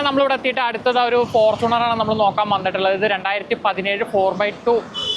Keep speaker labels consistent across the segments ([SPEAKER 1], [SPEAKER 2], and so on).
[SPEAKER 1] തന്നെ നമ്മളിവിടെ എത്തിയിട്ട് അടുത്തത് ഒരു ഫോർച്യൂണറാണ് നമ്മൾ നോക്കാൻ വന്നിട്ടുള്ളത്. ഇത് രണ്ടായിരത്തി പതിനേഴ് ഫോർ ബൈ ടു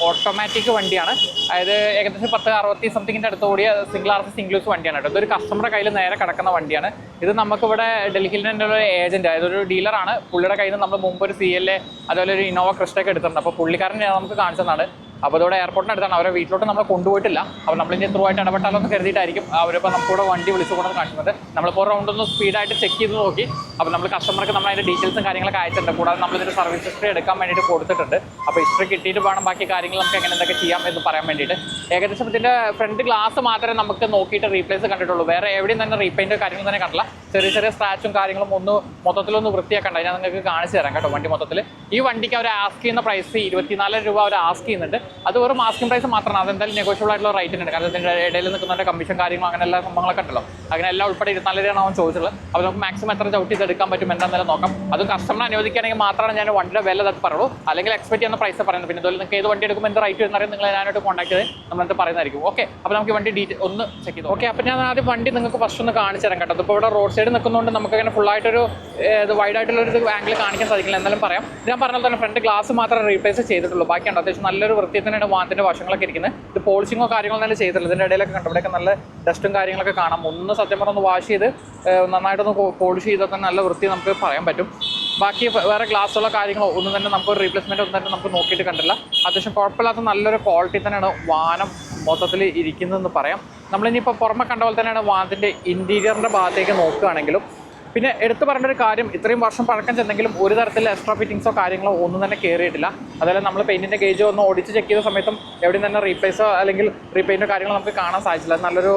[SPEAKER 1] ഓട്ടോമാറ്റിക് വണ്ടിയാണ്. അതായത് ഏകദേശം പത്ത് അറുപത്തി സംതിങ്ങിന്റെ അടുത്ത് കൂടിയ സിംഗിൾ ആർ സിംഗിൾ സിംഗിൾസ് വണ്ടിയാണ് കേട്ടോ. ഇതൊരു കസ്റ്റമറുടെ കയ്യിൽ നേരെ കിടക്കുന്ന വണ്ടിയാണ്. ഇത് നമുക്കിവിടെ ഡൽഹിയിൽ തന്നെ ഒരു ഏജന്റ് അതായത് ഒരു ഡീലറാണ് പുള്ളിയുടെ കയ്യിൽ നിന്ന് നമ്മൾ മുമ്പ് ഒരു സി എൽ എ അതുപോലെ ഒരു ഇന്നോവ ക്രിസ്റ്റൊക്കെ എടുത്തിട്ടുണ്ട്. അപ്പോൾ പുള്ളിക്കാരൻ നമുക്ക് കാണിച്ചതാണ്. അപ്പോൾ അതോടെ എയർപോർട്ടിന് അടുത്താണ്. അവരെ വീട്ടിലോട്ട് നമ്മൾ കൊണ്ടുപോയിട്ടില്ല. അപ്പോൾ നമ്മൾ ഇനി ത്രൂ ആയിട്ട് ഇടപെട്ടാലോ എന്ന് കരുതിയിട്ടായിരിക്കും അവരിപ്പോൾ നമുക്കിവിടെ വണ്ടി വിളിച്ചു കാണുന്നത്. കാണിക്കുന്നത്. നമ്മളിപ്പോൾ റൗണ്ട് ഒന്ന് സ്പീഡായിട്ട് ചെക്ക് ചെയ്ത് നോക്കി. അപ്പോൾ നമ്മൾ കസ്റ്റമർക്ക് നമ്മൾ അതിന്റെ ഡീറ്റെയിൽസും കാര്യങ്ങളൊക്കെ അയച്ചിട്ടുണ്ട്. കൂടാതെ നമ്മൾ ഇതിന്റെ സർവീസ് ഹിസ്റ്ററി എടുക്കാൻ വേണ്ടിയിട്ട് കൊടുത്തിട്ടുണ്ട്. അപ്പോൾ ഹിസ്റ്ററി കിട്ടിയിട്ട് വേണം ബാക്കി കാര്യങ്ങൾ നമുക്ക് എങ്ങനെ എന്തൊക്കെ ചെയ്യാം എന്ന് പറയാൻ വേണ്ടിയിട്ട്. ഏകദേശം ഇതിന്റെ ഫ്രണ്ട് ഗ്ലാസ് മാത്രമേ നമുക്ക് നോക്കിയിട്ട് റീപ്ലേസ് കണ്ടിട്ടുള്ളൂ. വേറെ എവിടെയും തന്നെ റീപെയിന്റ് കാര്യങ്ങൾ തന്നെ കണ്ടില്ല ചെറിയ ചെറിയ സ്ക്രാച്ചും കാര്യങ്ങളും ഒന്ന് മൊത്തത്തിലൊന്ന് വൃത്തിയാക്കണ്ട. ഞാൻ നിങ്ങൾക്ക് കാണിച്ചു തരാം കേട്ടോ വണ്ടി മൊത്തത്തിൽ ഈ വണ്ടിക്ക് അവർ ആസ്ക് ചെയ്യുന്ന പ്രൈസ് ഇരുപത്തിനാല് രൂപ അവർ ആസ്ക് ചെയ്യുന്നുണ്ട്. അത് വെറും ആസ്കിംഗ് പ്രൈസ് മാത്രമാണ്. അതെന്തായാലും നെഗോഷ്യബിൾ ആയിട്ടുള്ള റേറ്റ് ഉണ്ട് കാരണം ഇതിന്റെ ഇടയിൽ നിൽക്കുന്നവരുടെ കമ്മീഷൻ കാര്യങ്ങളും അങ്ങനെ എല്ലാ സംഭവങ്ങളൊക്കെ ഉണ്ടല്ലോ. അങ്ങനെ എല്ലാം ഉൾപ്പെടെ ഇരുപത്തിനാല് രൂപയാണ് അവൻ ചോദിച്ചിട്ടുള്ളത് അപ്പോൾ നമുക്ക് മാക്സിമം എത്ര ചവിട്ടി ചെയ്ത് എടുക്കാൻ പറ്റും എന്താണെങ്കിലും നോക്കാം. അതും കസ്റ്റമർ അനുവദിക്കുകയാണെങ്കിൽ മാത്രമാണ് ഞാൻ വണ്ടിയുടെ വില അത് പറയുള്ളൂ. അല്ലെങ്കിൽ എക്സ്പെക്ട് ചെയ്യുന്ന പ്രൈസ് പറയുന്നത്. പിന്നെ അതുപോലെ നിങ്ങൾക്ക് ഏത് വണ്ടി എടുക്കുമ്പോൾ എന്ത് റേറ്റ് വരുന്നറിയാം നിങ്ങൾ ഞാനായിട്ട് കോൺടാക്ട് ചെയ്ത് നമ്മളത് പറയുന്നതായിരിക്കും. ഓക്കെ അപ്പോൾ നമുക്ക് വണ്ടി ഡീറ്റെയിൽ ഒന്ന് ചെക്ക് ചെയ്തു ഓക്കെ അപ്പോൾ ഞാൻ ആദ്യം വണ്ടി നിങ്ങൾക്ക് ഫസ്റ്റ് ഒന്ന് കാണിച്ചു തരാം കേട്ടോ. അതിപ്പോൾ ഇവിടെ റോഡ് നിൽക്കുന്നതുകൊണ്ട് നമുക്ക് അങ്ങനെ full ആയിട്ടൊരു ഏഹ്, ഇത് വൈഡ് ആയിട്ടുള്ള ഒരു ആംഗിൾ കാണിക്കാൻ സാധിക്കില്ല. എന്നാലും പറയാം. ഞാൻ പറഞ്ഞ തന്നെ ഫ്രണ്ട് ഗ്ലാസ് മാത്രം റീപ്ലേസ് ചെയ്തിട്ടുള്ളൂ. ബാക്കിയുണ്ട്. അത്യാവശ്യം നല്ലൊരു വൃത്തി തന്നെയാണ് വാതിന്റെ വശങ്ങളൊക്കെ ഇരിക്കുന്നത്. ഇത് പോളിഷിങ്ങോ കാര്യങ്ങളോ തന്നെ ചെയ്തിട്ടില്ല ഇതിന്റെ ഇടയിലൊക്കെ കണ്ടു? ഇവിടെയൊക്കെ നല്ല ഡസ്റ്റും കാര്യങ്ങളൊക്കെ കാണാം. ഒന്ന് സത്യം പറഞ്ഞൊന്ന് വാഷ് ചെയ്ത് നന്നായിട്ടൊന്ന് പോളിഷ് ചെയ്താൽ തന്നെ നല്ല വൃത്തി നമുക്ക് പറയാൻ പറ്റും. ബാക്കി വേറെ ഗ്ലാസ്സുള്ള കാര്യങ്ങളോ ഒന്നും തന്നെ നമുക്ക് റീപ്ലേസ്മെന്റ് ഒന്നും തന്നെ നമുക്ക് നോക്കിയിട്ട് കണ്ടില്ല. അത്യാവശ്യം കുഴപ്പമില്ലാത്ത നല്ലൊരു ക്വാളിറ്റി തന്നെയാണ് വാനം മൊത്തത്തിൽ ഇരിക്കുന്നതെന്ന് പറയാം. നമ്മളിനിയിപ്പോൾ പുറമെ കണ്ട പോലെ തന്നെയാണ് വാതിന്റെ ഇന്റീരിയറിന്റെ ഭാഗത്തേക്ക് നോക്കുകയാണെങ്കിലും. പിന്നെ എടുത്തു പറയേണ്ട ഒരു കാര്യം ഇത്രയും വർഷം പഴക്കം ചെന്നെങ്കിലും ഒരു തരത്തിലുള്ള എക്സ്ട്രാ ഫിറ്റിങ്സോ കാര്യങ്ങളോ ഒന്നും തന്നെ കയറിയിട്ടില്ല അതുപോലെ നമ്മൾ പെയിന്റിന്റെ ഗേജ് ഒന്ന് ഓടിച്ച് ചെക്ക് ചെയ്ത സമയത്തും എവിടെയും തന്നെ റീപ്ലേസോ അല്ലെങ്കിൽ റീപെയിന്റോ കാര്യങ്ങളോ നമുക്ക് കാണാൻ സാധിച്ചില്ല. നല്ലൊരു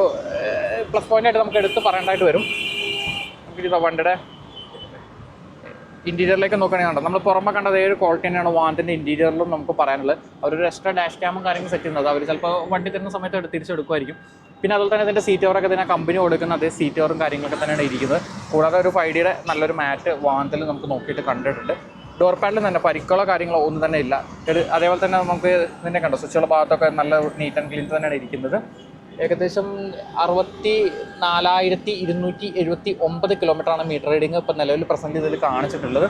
[SPEAKER 1] പ്ലസ് പോയിന്റായിട്ട് നമുക്ക് എടുത്ത് പറയേണ്ടതായിട്ട് വരും. നമുക്ക് വണ്ടിയുടെ ഇന്റീരിയറിലേക്ക് നോക്കുകയാണെങ്കിൽ കണ്ടോ നമ്മൾ പുറമെ കണ്ടത് ഏഴ് ക്വാളിറ്റി തന്നെയാണ് വാഹനത്തിന്റെ ഇന്റീരിയറിലും നമുക്ക് പറയാനുള്ളത്. അവരൊരു എക്സ്ട്രാ ഡാഷ് ക്യാമും കാര്യങ്ങളും സെറ്റ് ചെയ്യുന്നത്. അവർ ചിലപ്പോൾ വണ്ടി തരുന്ന സമയത്ത് എടുത്ത് തിരിച്ചെടുക്കുമായിരിക്കും. പിന്നെ അതുപോലെ തന്നെ ഇതിന്റെ സീറ്റ് കവറൊക്കെ തന്നെ കമ്പനി കൊടുക്കുന്ന അതേ സീറ്റ് കവറും കാര്യങ്ങളൊക്കെ തന്നെയാണ് ഇരിക്കുന്നത്. കൂടാതെ ഒരു ഫൈവ് ഡിയുടെ നല്ലൊരു മാറ്റ് വാഹനത്തിൽ നമുക്ക് നോക്കിയിട്ട് കണ്ടിട്ടുണ്ട്. ഡോർ പാഡിൽ തന്നെ പരിക്കുള്ള കാര്യങ്ങളോ ഒന്നും തന്നെ ഇല്ല. അതേപോലെ തന്നെ നമുക്ക് ഇതിന്റെ കണ്ടോ സ്വിച്ചുകളുടെ ഭാഗത്തൊക്കെ നല്ല നീറ്റ് ആൻഡ് ക്ലീൻ തന്നെയാണ് ഇരിക്കുന്നത്. ഏകദേശം അറുപത്തി നാലായിരത്തി ഇരുന്നൂറ്റി എഴുപത്തി ഒമ്പത് കിലോമീറ്ററാണ് മീറ്റർ റീഡിങ് ഇപ്പം നിലവിൽ പ്രസന്റ് ഇതിൽ കാണിച്ചിട്ടുള്ളത്.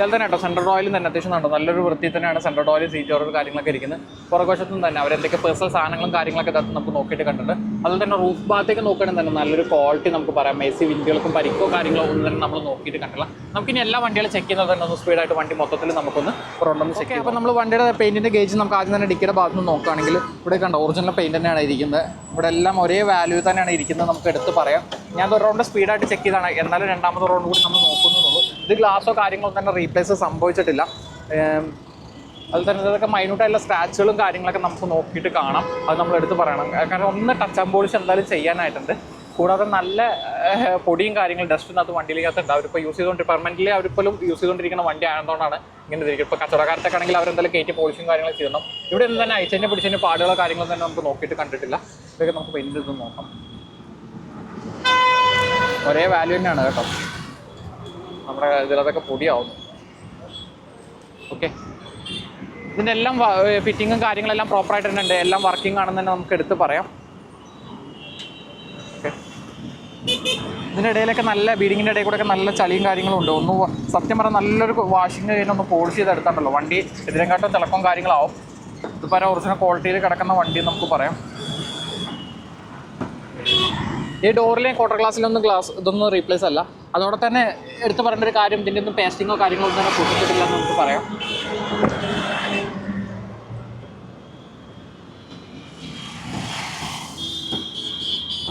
[SPEAKER 1] ഇതുപോലെ തന്നെ കേട്ടോ. സെൻട്രൽ ഓയിലും തന്നെ അത്യാവശ്യം ഉണ്ടോ നല്ലൊരു വൃത്തി തന്നെയാണ് സെൻട്രൽ ഓയിൽ സീറ്റ് ഓർഡർ കാര്യങ്ങളൊക്കെ ഇരിക്കുന്നത്. പുറകുവശത്തും തന്നെ അവരെന്തൊക്കെ പേഴ്സണൽ സാധനങ്ങളും കാര്യങ്ങളൊക്കെ ഇതിനകത്ത് നമുക്ക് നോക്കിയിട്ട് കണ്ടിട്ടുണ്ട്. അതുപോലെ തന്നെ റൂഫ് ഭാഗത്തേക്ക് നോക്കുകയാണെങ്കിൽ തന്നെ നല്ലൊരു ക്വാളിറ്റി നമുക്ക് പറയാം. എ സി വിൻഡുകൾക്കും പരിക്കോ കാര്യങ്ങളോ ഒന്നും തന്നെ നമ്മൾ നോക്കിയിട്ട് കണ്ടില്ല നമുക്കിനി എല്ലാ വണ്ടികളും ചെക്ക് ചെയ്യുന്നത് തന്നെ ഒന്ന് സ്പീഡായിട്ട് വണ്ടി മൊത്തത്തിൽ നമുക്കൊന്ന് റൗണ്ടൊന്ന് ചെക്ക് ചെയ്യാം അപ്പോൾ നമ്മൾ വണ്ടിയുടെ പെയിന്റിന്റെ ഗേജ് നമുക്ക് ആദ്യം തന്നെ ഡിക്കിയുടെ ഭാഗത്ത് നിന്ന് നോക്കുകയാണെങ്കിൽ ഇവിടെ കണ്ടോ ഒറിജിനൽ പെയിന്റ് തന്നെയാണ് ഇരിക്കുന്നത്. ഇവിടെ എല്ലാം ഒരേ വാല്യൂ തന്നെയാണ് ഇരിക്കുന്നത്. നമുക്ക് എടുത്ത് പറയാം. ഞാൻ ഒരു റൗണ്ട് സ്പീഡായിട്ട് ചെക്ക് ചെയ്താണ്. എന്നാലും രണ്ടാമത്തെ റൗണ്ട് കൂടി നമ്മൾ നോക്കുന്നുള്ളൂ ഇത് ഗ്ലാസോ കാര്യങ്ങളോ തന്നെ റീപ്ലേസ് സംഭവിച്ചിട്ടില്ല. അതുപോലെ തന്നെ ഇതൊക്കെ മൈന്യൂട്ടായിട്ടുള്ള സ്ക്രാച്ചുകളും കാര്യങ്ങളൊക്കെ നമുക്ക് നോക്കിയിട്ട് കാണാം. അത് നമ്മൾ എടുത്ത് പറയണം. കാരണം ഒന്ന് ടച്ച് ആൻഡ് പോളിഷ് എന്തായാലും ചെയ്യാനായിട്ടുണ്ട്. കൂടാതെ നല്ല പൊടിയും കാര്യങ്ങളും ഡസ്റ്റിനകത്ത് വണ്ടിയിലേക്ക് ഉണ്ട് അവരിപ്പോൾ യൂസ് ചെയ്തുകൊണ്ട് പെർമനന്റ് അവരിപ്പോഴും യൂസ് ചെയ്തുകൊണ്ടിരിക്കുന്ന വണ്ടി ആയതുകൊണ്ടാണ് ഇങ്ങനെ ഇരിക്കും ഇപ്പോൾ കച്ചവടക്കാരത്തൊക്കെ ആണെങ്കിൽ അവരെന്തായാലും കയറ്റി പോളിഷും കാര്യങ്ങളും ചെയ്യണം ഇവിടെ ഒന്നും തന്നെ അയച്ചതിന്റെ പിടിച്ചതിന്റെ പാടുകളോ കാര്യങ്ങളോ തന്നെ നമുക്ക് നോക്കിയിട്ട് കണ്ടിട്ടില്ല. ഇതൊക്കെ നമുക്ക് പെയിന്റ് നോക്കാം. ഒരേ വാല്യൂ തന്നെയാണ് കേട്ടോ. നമ്മുടെ ഇതിലതൊക്കെ പൊടിയാവുന്നു ഓക്കെ ഇതിന്റെ എല്ലാം ഫിറ്റിങ്ങും കാര്യങ്ങളെല്ലാം പ്രോപ്പറായിട്ട് തന്നെ ഉണ്ട്. എല്ലാം വർക്കിംഗ് ആണെന്ന് തന്നെ നമുക്ക് എടുത്ത് പറയാം. ഇതിന്റെ ഇടയിലൊക്കെ നല്ല ബീഡിങ്ങിന്റെ ഇടയിൽ കൂടെയൊക്കെ നല്ല ചളിയും കാര്യങ്ങളും ഉണ്ട്. ഒന്ന് സത്യം പറഞ്ഞാൽ നല്ലൊരു വാഷിംഗ് കഴിഞ്ഞ് ഒന്ന് പോളിഷ് ചെയ്ത് എടുത്തിട്ടുണ്ടല്ലോ വണ്ടി ഇതിനെക്കാട്ടും തിളക്കവും കാര്യങ്ങളാവും. ഇതിപ്പോൾ ഒറിജിനൽ ക്വാളിറ്റിയിൽ കിടക്കുന്ന വണ്ടി നമുക്ക് പറയാം. ഈ ഡോറിലെയും ക്വാർട്ടർ ഗ്ലാസ്സിലൊന്നും ഗ്ലാസ് ഇതൊന്നും റീപ്ലേസ് അല്ല. അതോടെ തന്നെ എടുത്തു പറയേണ്ട ഒരു കാര്യം ഇതിന്റെ ഒന്നും പേസ്റ്റിങ്ങോ കാര്യങ്ങളോ ഒന്നും തന്നെ പൊട്ടിച്ചിട്ടില്ല എന്ന് നമുക്ക് പറയാം.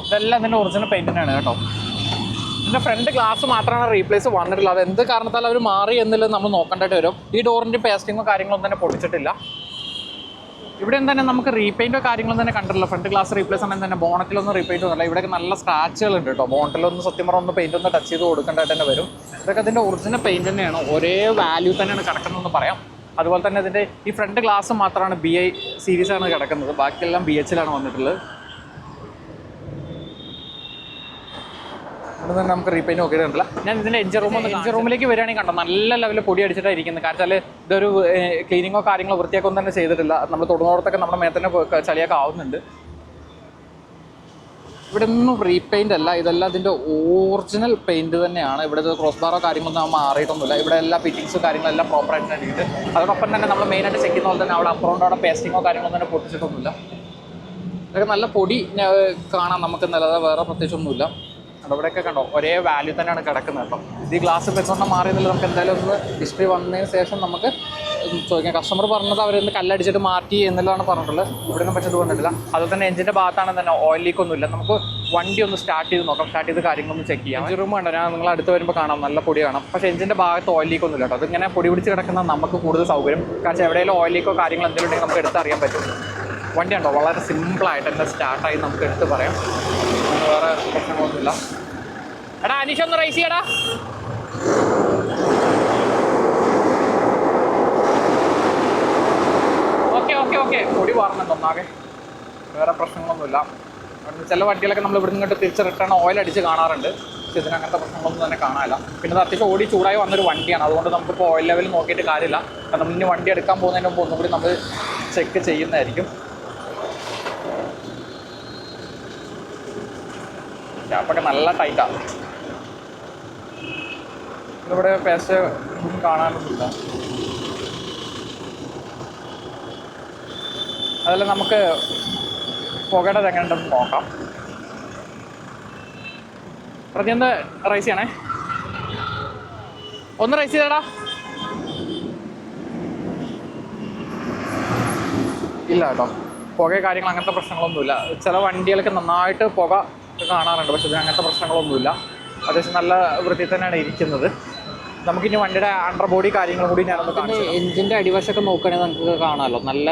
[SPEAKER 1] ഇതെല്ലാം ഇതിന്റെ ഒറിജിനൽ പെയിന്റ് തന്നെയാണ് കേട്ടോ. ഇതിന്റെ ഫ്രണ്ട് ഗ്ലാസ് മാത്രമാണ് റീപ്ലേസ് വന്നിട്ടുള്ളത്. അത് എന്ത് കാരണത്താൽ അവർ മാറി എന്നുള്ളത് നമ്മൾ നോക്കേണ്ടതായിട്ട് വരും. ഈ ഡോറിന്റെ പേസ്റ്റിങ്ങോ കാര്യങ്ങളൊന്നും തന്നെ പൊട്ടിച്ചിട്ടില്ല. ഇവിടെ തന്നെ നമുക്ക് റീപെയിന്റോ കാര്യങ്ങളും തന്നെ കണ്ടിട്ടില്ല ഫ്രണ്ട് ഗ്ലാസ് റീപ്ലേസ് ആണെങ്കിൽ തന്നെ ബോണറ്റിലൊന്നും റീപെയിന്റ് ഒന്നുമില്ല. ഇവിടെ നല്ല സ്ക്രാച്ചുകൾ ഉണ്ട് കേട്ടോ. ബോണറ്റിലൊന്നും സത്യം പറഞ്ഞ ഒന്ന് പെയിന്റ് ഒന്ന് ടച്ച് ചെയ്ത് കൊടുക്കേണ്ടതായിട്ട് തന്നെ വരും. ഇതൊക്കെ അതിന്റെ ഒറിജിനൽ പെയിന്റ് തന്നെയാണ്. ഒരേ വാല്യൂ തന്നെയാണ് കിടക്കുന്നതെന്ന് പറയാം. അതുപോലെ തന്നെ ഇതിന്റെ ഈ ഫ്രണ്ട് ഗ്ലാസ് മാത്രമാണ് ബി ഐ സീരീസ് ആണ് കിടക്കുന്നത്. ബാക്കിയെല്ലാം ബി എച്ചിലാണ് വന്നിട്ടുള്ളത്. ഇവിടെ തന്നെ നമുക്ക് റീപെയിന്റ് നോക്കിയിട്ടുണ്ടല്ല ഞാൻ ഇതിന്റെ എഞ്ചിൻ റൂം എഞ്ചിൻ റൂമിലേക്ക് വരികയാണെങ്കിൽ കണ്ടോ നല്ല ലെവലിൽ പൊടി അടിച്ചിട്ടാണ് ഇരിക്കുന്നത്. കാരണം വെച്ചാൽ ഇതൊരു ക്ലീനിങ്ങോ കാര്യങ്ങളോ വൃത്തിയാക്കോ ഒന്നും തന്നെ ചെയ്തിട്ടില്ല. നമ്മൾ തൊടുന്നോടത്തൊക്കെ നമ്മുടെ മേത്തന്നെ ചളിയൊക്കെ ആവുന്നുണ്ട്. ഇവിടെ ഒന്നും റീപെയിന്റ് അല്ല. ഇതെല്ലാം ഇതിന്റെ ഒറിജിനൽ പെയിന്റ് തന്നെയാണ്. ഇവിടെ ക്രോസ് ബാറോ കാര്യങ്ങളൊന്നും മാറിയിട്ടൊന്നുമില്ല. ഇവിടെ എല്ലാ ഫിറ്റിങ്സും കാര്യങ്ങളെല്ലാം പ്രോപ്പറായിട്ട് തന്നെ അതോടൊപ്പം തന്നെ നമ്മൾ മെയിനായിട്ട് ചെക്ക് ചെയ്യുന്ന പോലെ തന്നെ അവിടെ അപ്പുറം അവിടെ പേസ്റ്റിങ്ങോ കാര്യങ്ങളൊന്നും തന്നെ പൊട്ടിച്ചിട്ടൊന്നുമില്ല. ഇതൊക്കെ നല്ല പൊടി കാണാം കാണാൻ നമുക്ക്. നല്ലത് വേറെ പ്രത്യേകിച്ചൊന്നുമില്ല. ഇവിടെയൊക്കെ കണ്ടോ? ഒരേ വാല്യൂ തന്നെയാണ് കിടക്കുന്നത് കേട്ടോ. ഇത് ഈ ഗ്ലാസ് പെട്ടെന്ന് മാറിയതിൽ നമുക്ക് എന്തായാലും ഒന്ന് ഹിസ്റ്ററി വന്നതിന് ശേഷം നമുക്ക് ചോദിക്കാം. കസ്റ്റമർ പറഞ്ഞത് അവരൊന്ന് കല്ലടിച്ചിട്ട് മാറ്റി എന്നുള്ളതാണ് പറഞ്ഞിട്ടുള്ളത്. ഇവിടെ ഒന്നും ഇത് വന്നിട്ടില്ല അതുപോലെ തന്നെ എഞ്ചിന്റെ ഭാഗത്താണ് തന്നെ ഓയിൽ ലീക്ക് ഒന്നുമില്ല. നമുക്ക് വണ്ടി ഒന്ന് സ്റ്റാർട്ട് ചെയ്ത് നോക്കാം. സ്റ്റാർട്ട് ചെയ്ത് കാര്യങ്ങളൊന്ന് ചെക്ക് ചെയ്യാം. എഞ്ചിൻ റൂം കണ്ടോ ഞാൻ നിങ്ങൾ അടുത്ത് വരുമ്പോൾ കാണാം. നല്ല പൊടി കാണാം. പക്ഷേ എഞ്ചിന്റെ ഭാഗത്ത് ഓയിൽ ലീക്ക് ഒന്നുമില്ല കേട്ടോ. അതിങ്ങനെ പൊടി പിടിച്ച് കിടക്കുന്ന നമുക്ക് കൂടുതൽ സൗകര്യം. കാരണം എവിടെയെങ്കിലും ഓയിൽ ലീക്കോ കാര്യങ്ങൾ എന്തെങ്കിലും ഉണ്ടെങ്കിൽ നമുക്ക് എടുത്തറിയാൻ പറ്റും. വണ്ടി ഉണ്ടോ വളരെ സിമ്പിളായിട്ട് തന്നെ സ്റ്റാർട്ടായി നമുക്ക് എടുത്ത് പറയാം. വേറെ പ്രശ്നങ്ങളൊന്നുമില്ല. എടാ അനീഷ് ഒന്ന് റൈസ് ചെയ്യടാ. Okay okay okay. പൊടി പാറുന്നുണ്ട് ഒന്നാകെ വേറെ പ്രശ്നങ്ങളൊന്നുമില്ല. അവിടുന്ന് ചില വണ്ടികളൊക്കെ നമ്മൾ ഇവിടെ ഇങ്ങോട്ട് തിരിച്ച് റിട്ടേൺ ഓയിൽ അടിച്ച് കാണാറുണ്ട്. പക്ഷെ ഇതിന് അങ്ങനത്തെ പ്രശ്നങ്ങളൊന്നും തന്നെ കാണാനില്ല. പിന്നെ അത് അത്യാവശ്യം ഓടി ചൂടായി വന്നൊരു വണ്ടിയാണ്. അതുകൊണ്ട് നമുക്കിപ്പോൾ ഓയിൽ ലെവൽ നോക്കിയിട്ട് കാര്യമില്ല. കാരണം ഇനി വണ്ടി എടുക്കാൻ പോകുന്നതിന് മുമ്പ് ഒന്നും കൂടി നമ്മൾ ചെക്ക് ചെയ്യുന്നതായിരിക്കും. ചാപ്പൊക്കെ നല്ല ടൈറ്റാണ് ഇവിടെ പേശ കാണാനൊന്നുമില്ല അതല്ല നമുക്ക് പുകയുടെ എങ്ങനെയുണ്ടെന്ന് നോക്കാം. പ്രതി ഒന്ന് റൈസ് ചെയ്യണേ. ഒന്ന് റൈസ് ചെയ്തടാ. ഇല്ല കേട്ടോ. പുക കാര്യങ്ങൾ അങ്ങനത്തെ പ്രശ്നങ്ങളൊന്നുമില്ല. ചില വണ്ടികൾക്ക് നന്നായിട്ട് പുക കാണാറുണ്ട് പക്ഷെ അങ്ങനത്തെ പ്രശ്നങ്ങളൊന്നുമില്ല. അത്യാവശ്യം നല്ല വൃത്തി തന്നെയാണ് ഇരിക്കുന്നത്. നമുക്കിനി വണ്ടിയുടെ അണ്ടർ ബോഡി കാര്യങ്ങളും കൂടി ഞാനൊന്ന് കാണിച്ചു എഞ്ചിന്റെ അടിവശമൊക്കെ നോക്കുകയാണെങ്കിൽ നമുക്ക് കാണാമല്ലോ. നല്ല